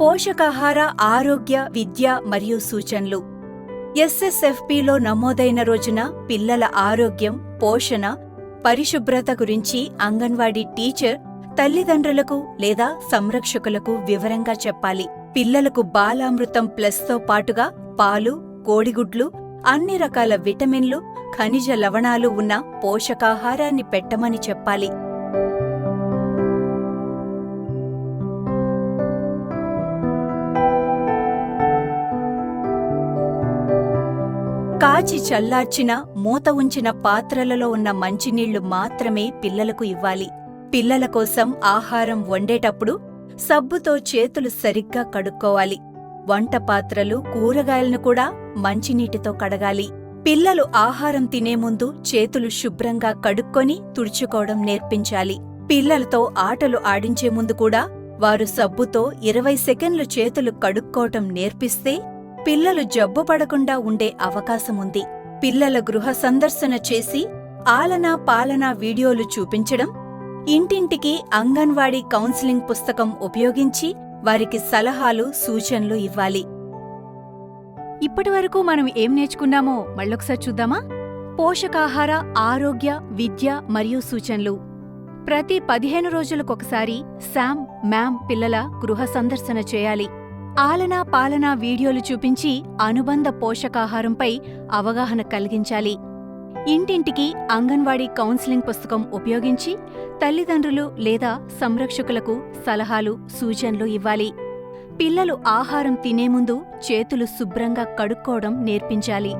పోషకాహార ఆరోగ్య విద్య మరియు సూచనలు. ఎస్ఎస్ఎఫ్పిలో నమోదైన రోజున పిల్లల ఆరోగ్యం పోషణ పరిశుభ్రత గురించి అంగన్వాడీ టీచర్ తల్లిదండ్రులకు లేదా సంరక్షకులకు వివరంగా చెప్పాలి. పిల్లలకు బాలామృతం ప్లస్తో పాటుగా పాలు కోడిగుడ్లు అన్ని రకాల విటమిన్లు ఖనిజ లవణాలు ఉన్న పోషకాహారాన్ని పెట్టమని చెప్పాలి. కాచి చల్లార్చిన మూత ఉంచిన పాత్రలలో ఉన్న మంచినీళ్ళు మాత్రమే పిల్లలకు ఇవ్వాలి. పిల్లల కోసం ఆహారం వండేటప్పుడు సబ్బుతో చేతులు సరిగ్గా కడుక్కోవాలి. వంట పాత్రలు కూరగాయలను కూడా మంచినీటితో కడగాలి. పిల్లలు ఆహారం తినే ముందు చేతులు శుభ్రంగా కడుక్కొని తుడుచుకోవడం నేర్పించాలి. పిల్లలతో ఆటలు ఆడించే ముందు కూడా వారు సబ్బుతో ఇరవై సెకండ్లు చేతులు కడుక్కోవటం నేర్పిస్తే పిల్లలు జబ్బు పడకుండా ఉండే అవకాశముంది. పిల్లల గృహ సందర్శన చేసి ఆలనా పాలనా వీడియోలు చూపించడం ఇంటింటికి అంగన్వాడీ కౌన్సిలింగ్ పుస్తకం ఉపయోగించి వారికి సలహాలు సూచనలు ఇవ్వాలి. ఇప్పటివరకు మనం ఏం నేర్చుకున్నామో మళ్ళొకసారి చూద్దామా? పోషకాహార ఆరోగ్య విద్య మరియు సూచనలు. ప్రతి పదిహేను రోజులకొకసారి శామ్ మ్యామ్ పిల్లల గృహ సందర్శన చేయాలి. ఆలనా పాలనా వీడియోలు చూపించి అనుబంధ పోషకాహారంపై అవగాహన కలిగించాలి. ఇంటింటికి అంగన్వాడీ కౌన్సిలింగ్ పుస్తకం ఉపయోగించి తల్లిదండ్రులు లేదా సంరక్షకులకు సలహాలు సూచనలు ఇవ్వాలి. పిల్లలు ఆహారం తినే ముందు చేతులు శుభ్రంగా కడుక్కోవడం నేర్పించాలి.